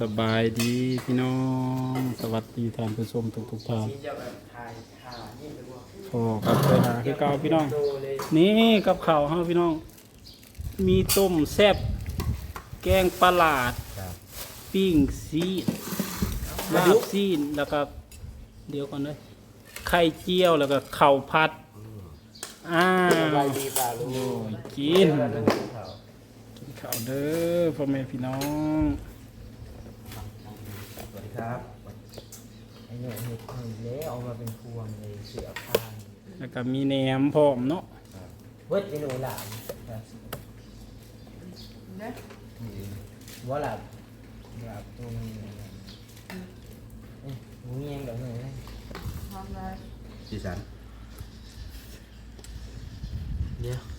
สบายดีพี่น้อง สวัสดีท่านผู้ชมทุกทุกท่านที่จะแบบถ่ายถ่ารือว่าโอ้กับไปหาคือเก่าพี่น้อง นี่กับข้าวเฮาพี่น้อง มีต้มแซ่บแกงปลาหลาดปิ้งซีนลาบซีนแล้วก็เดี๋ยวก่อนเลยไข่เจียวแล้วก็ข้าวผัดอ้าสบาวยดีป่ะลุงโอ้ยกินกินข้าวเด้อพ่อแม่พี่น้อง ครับไอ้เนี่ยเห็ดหนึ่งเละออกมาเป็นพวงเลยเสือพานแล้วก็มีแหนมพร้อมเนาะเวิร์ดเมนูหลามว่าหลามหลามตรงนี้เอ้ยหมูเงี้ยงเดี๋ยวหนึ่งเลยสีสันเดี๋ยว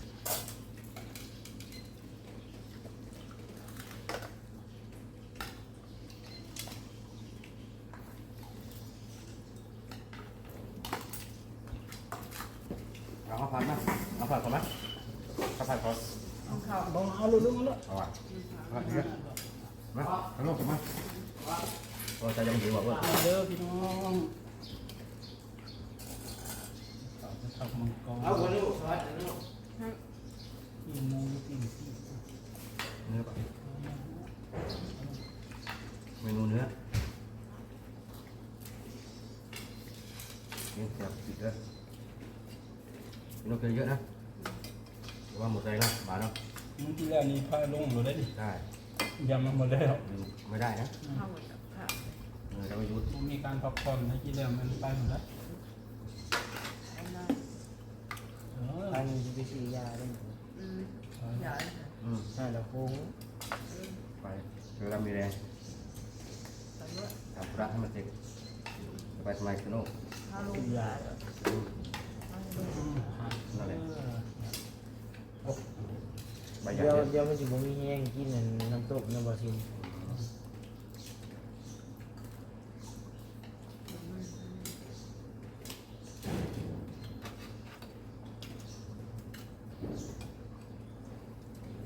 ข้าวผัดมาเอาผัดก่อนไหมข้าวผัดก่อนเอาเอาลุลุลุเอาอะเอาเยอะมาเอาลูกมาโอ้จะยังดีกว่าเพื่อนเด้อพี่น้องข้าวจะทำมังกรเอาคนนี้ซอสลูกปิ้งหมูเนื้อเมนูเนื้อนี่เสียบปิดเลย พี่น้องกินเยอะนะเพราะว่าหมดใจนะมาเนาะมื้อที่แล้วนี่พาลงหมดได้ดิได้ยำมันหมดแล้วไม่ได้นะเออจะไม่ยุดผมมีการพักผ่อนให้ที่แล้วมันไปหมดแล้วเอออันนี้ไปซื้อยาได้ไหมอืมใช่แล้วโค้งไปเวลามีแรงทำธุระให้มันเสร็จไปทำไมสนุกซื้อยา นั่นแหละใบใหญ่เดี๋ยวเนี่ยเดี๋ยวมันจะบ่มีแห้งกินนั่นน้ำตกน้ำบะซิน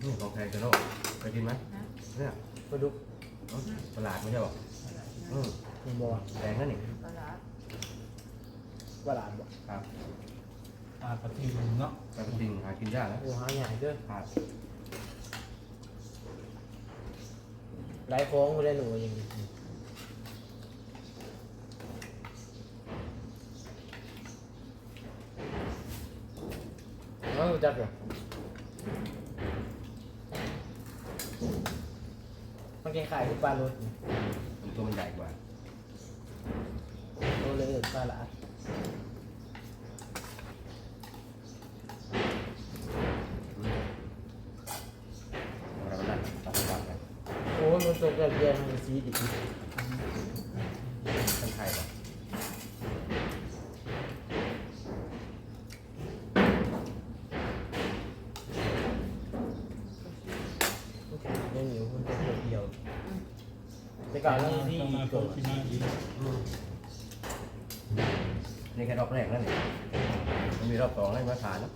นี่ของแพงสนุกไปกินไหมเนี่ยปลาดุกเอ้าตลาดไม่ใช่หรออืมมันบอกแพงนั่นนี่ปลาหลาดบอกครับ ปลากระทิงเนาะแต่จริงหากินยากนะโอ้หาใหญ่เด้อครับหลายโค้งไม่ได้หนูอย่างนี้เอาจับเหรอมันคล้ายๆกับปลารสนี่ตัวมันใหญ่กว่าโตเลยเอิ้นปลาหลาด อืมเราได้ตัดตัดไป โอ้ยกระเบียนมันสีดิบทั้งไทยป่ะยังอยู่มันตัวเดียวแต่ก่อนนสีต้องมาตัตัววที่มาอีกนี่แค่รอบแรกนั่นเองมันมีรอบสองให้มาทานนะ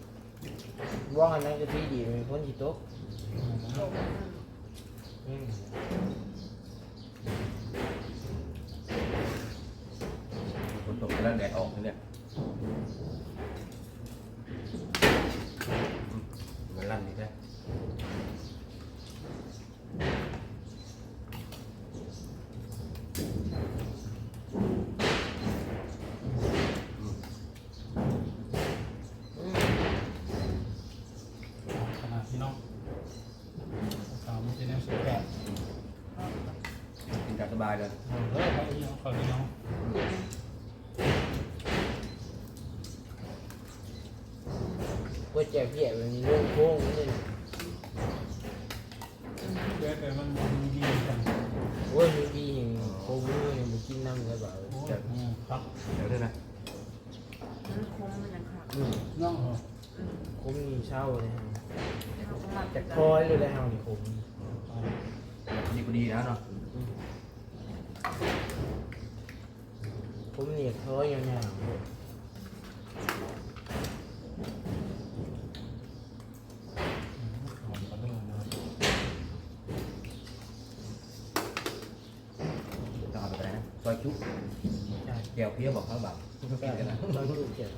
ว่างอันนั้นจะสีดีมันพ้นสีโต๊ะ ฝนตกแล้วแดดออกเนี่ยอืมมันลั่นดีแท้ ขนาดพี่น้องข้าวมันจะแนวสุดแบบ กินจั บสบายเลยเอาเด้อพี่น้องขอพี่น้องก๋วยเตี๋ยวเพี้ยมันมีเรื่องโค้งนี่เดี๋ยวแต่มันมีดีกันโอ้ยมีดีอย่างโค้งนี่ยังไปกินน้ำเลยเปล่าโอ้ยครับเดี๋ยวด้วยนะอืมน้องเหรอโค้งมีเช่าเลยฮะแต่คอยเลยได้เฮานี่โค้งดีก็ดีนะเนาะ โค้งนี่คอยยาวๆหอมกระเด้อนะซอยจุใช่แก้วเพี้ยบอกเขาแบบทุกแก้กินกันนะเราดูเกี่ยว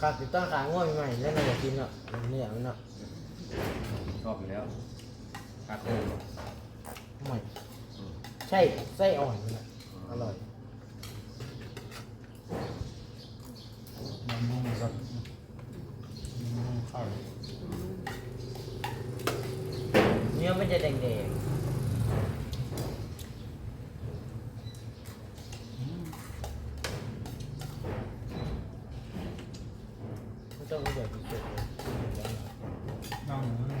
ครับติดตั้งขาง่วงใหม่แล้วเราจะกินเนาะเนื้อมันเนาะชอบอยู่แล้ว คาโค้งใหม่ใช่ไส้อ่อนมันอะอร่อยมะม่วงครับมะม่วงข้าวเนื้อมันจะแดงอืม ๆไม่ต้องแบบพิเศษเลย นั่งอยู่นั่น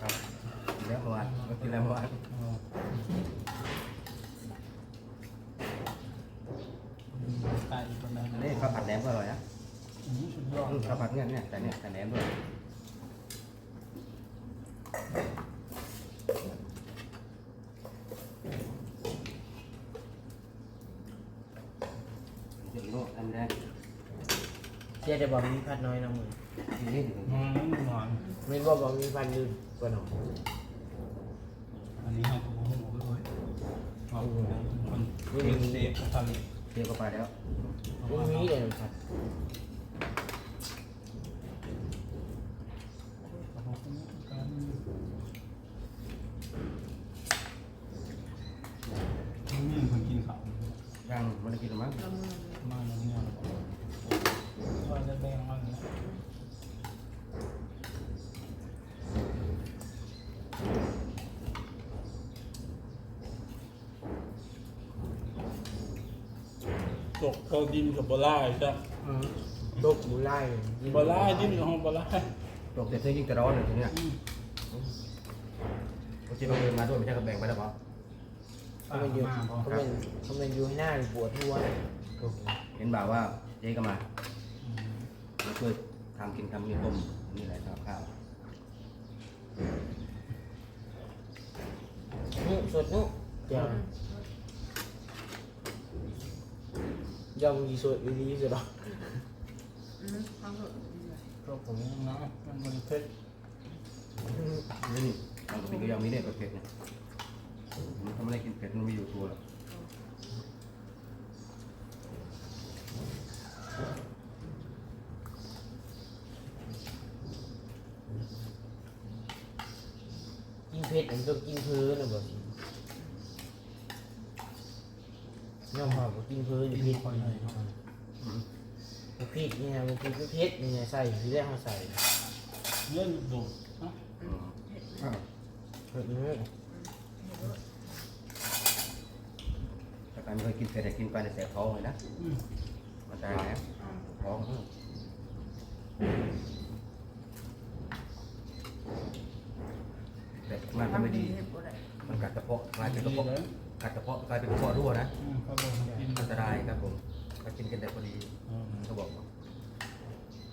ครับกินแล้วเมื่อวานก็กินแล้วเมื่อวาน อ๋ออืมไก่ประมาณนั้น นี่ข้าวผัดแหนมก็อร่อยนะ อื มสุดยอดอืมข้าวผัดเนี่ยเนี่ยแต่เนี่ยแต่แหนมด้วยเดี๋ยวโลกทำได้เสียแต่บอกมีพัดน้อยน้องมือทีนี้ถึงอืมหวานไม่บอกบอกมีพัดลืมกว่าหนออันนี้เราก็บอกให้หมดเลยเอาคนเป็นเซฟผลิตเดี๋ยวก็ไปแล้วไม่มีเลยพัด นี่คนกินข้าว ย่างมันได้กินหรือมั้งมาแล้วเนี่ยว่าจะแบ่งมันนะตกเขาดินกับบลาใช่โลกบุไล่บลาดินกับห้องบลาตกแต่เสื้อยิ่งจะร้อนเลยทีเนี้ยโอเคเราเดินมาด้วยไม่ใช่กระแบ่งไปแล้วเปล่า เขาเป็นอยู่เขาเป็นเขาเป็นอยู่ให้หน้าปวดหัวเห็นบ่าวว่าเจ๊ก็มามาช่วยทำกินทำมีต้มนี่อะไรข้าวข้าวนุสดนุเจ้ายำยีสดดีสุดหรอก็ผมนะมันมันเพชรนี่เราก็เป็นกระยำนี้เนี่ยเผ็ดเนี่ย มันทำอะไรกินเผ็ดมันไม่อยู่ตัวหรอกกินเผ็ดมันต้องกินเพื้นนะบ่สิน้องหอมกินเพื้นอยู่กินเผ็ดคอยหน่อยครับอืมมันพริกเนี่ยมันกินเผ็ดเนี่ยใส่ที่แรกเขาใส่เลื่อนดูนะอืมอ้าวเผ็ดเนื้อ ถ้าใครไม่เคยกินเผ็ดแต่กินไปในแสบท้องเลยนะอืมมันตายแล้วท้องแต่มันก็ไม่ดี มันกัดกระเพาะกลายเป็นกระเพาะกัดกระเพาะกลายเป็นกระเพาะรั่วนะอืมเขาบอกให้กินอันตรายครับผมถ้ากินกันแต่พอดีอืมเขาบอก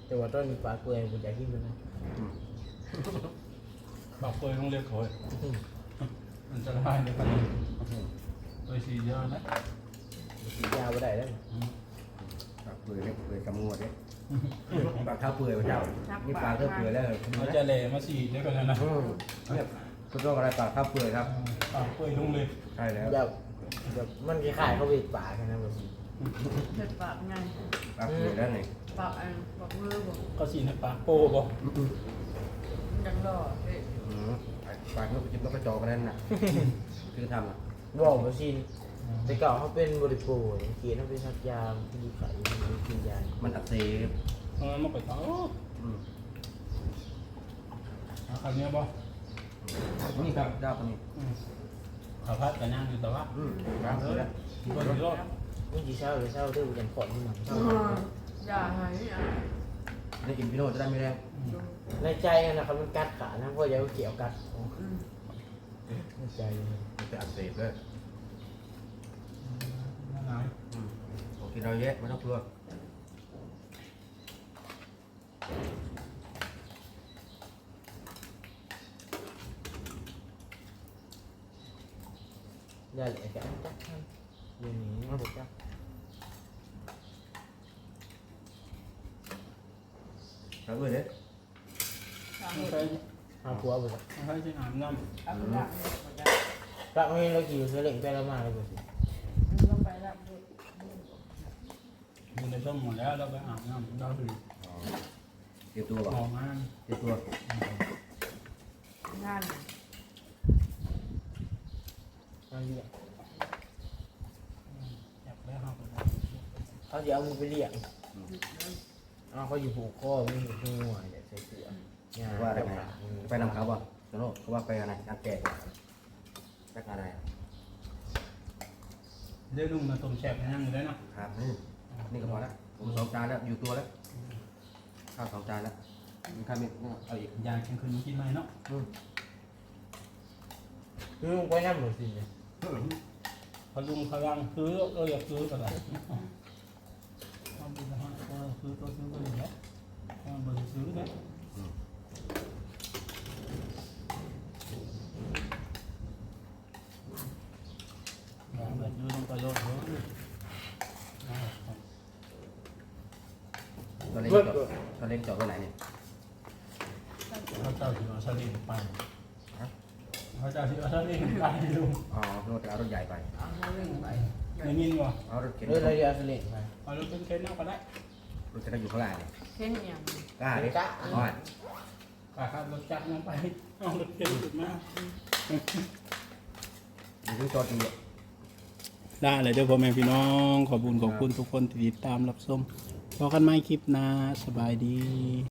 แต่ว่าต้นมีปลาเกลือผมอยากกินมันนะอืมปากเปยต้องเรียกเขาเลยมันจะได้เลยครับ เปยสีเยอะนะกินยาไม่ได้แล้วอืมปลาเปื่อยเนี่ยเปื่อยกำงวดเนี่ยปลาข้าวเปื่อยพระเจ้านี่ปลาข้าวเปื่อยแล้วเขาจะแหล่มาสีเดียวกันนะอืมเนี่ยคุณต้องอะไรปลาข้าวเปื่อยครับปากเปยลงเลยใช่แล้วแบบแบบมันคล้ายๆเขาเวทป่ากันนะบ่สิเผ็ดปากไงปลาเปื่อยแล้วไงปากอันปากมือบอกก็สีในปากโป้บ่ดังรอเฮ้ยอืมปลาเนื้อจิ้มแล้วก็จอกันนั่นน่ะคือทำอะ บอกบ่สิแต่เก่าเขาเป็นบริโภคเกียนเขาเป็นสักยามที่ไข่กินยามันอักเสบเออมันก็ต้องอืมเอาคำนี้บ่นี่ครับเจ้าคนนี้อืมข้าวผัดกันย่างอยู่แต่ว่าอืมปลาเปื่อยแล้วคนที่รอดนี่กี่เช้าหรือเช้าเท่ากันขอดมันเช้าอย่าหายอะนี่กินพี่โน่จะได้ไม่แรงในใจนะครับมันกัดขานะเพราะอยาเกี่ยวกัด อืมในใจมันจะอักเสบเลยนั่นไงอืมโอเคเราแยะไม่ต้องกลัวได้เลยกันจักท่านเดี๋ยวนี้มาบอกจักปลาเปื่อยเลยสามไม่หมดใช่ เอาผัวไปสักให้จะอาบน้เอาไปละบ่ได้กลับมาให้เราขี่เสลิงไปแล้วมาเลยบ่สิมันก็ไปละเด็กำมันได้ต้มหมดแล้วเราไปอาบน้ำเราดูอ๋อเตรียมตัวก่อนหอมมากเตรียมตัวงานเอาเรียกอยากได้ห้องไปเขาจะเอามือไปเรียกเอาเขาอยู่ผูกคอไม่มีหัวเนี่ยใส่เสื้อเนี่ย ว่าได้ไงไปนำเขาบ่สนุกเขาว่าไปอะไรงานแก่จักอะไรเดี๋ยวลุงมาต้มแซ่บให้นั่งอยู่ได้เนาะครับนี่นี่ก็พอแล้วผมสองจานแล้วอยู่ตัวแล้วข้าวสองจานแล้วมีข้าวมีเอาอีกยายกินคืนนี้กินไหมเนาะอืมคือลุงไปนั่งหมดสิเนี่ยพอลุงพลังซื้อเอออยากซื้อก็ได้ทำบุญนะฮะเออซื้อตัวซื้อก็ได้แล้วทำบุญซื้อได้ อืม Dạ, mình đưa trong tay luôn nữa. À, ตัวเล็กจอดตัว เล็กจอดไว้ไหนเนี่ยเขาเจ้าสิเอาสลิงไปเขาเจ้าสิเอาสลิงไปลุงอ๋อโน่นจะเอารถใหญ่ไปเอามาเรื่องไปได้ยินบ่เอารถเข็นเรื่องอะไรเอาเสลิงไปเอารถเป็นเข็นเอาก็ได้รถจะได้อยู่ข้างล่างเนี่ยเช่นย่างกล้าดิกล้าอ๋อขาขับรถจักรนั่งไปเอารถเข็นขึ้นมาอยู่ที่จอดอยู่ได้เลยเด้อพ่อแม่พี่น้องขอบุญขอบคุณทุกคนที่ติดตามรับชม พอกันใหม่คลิปหน้าสบายดี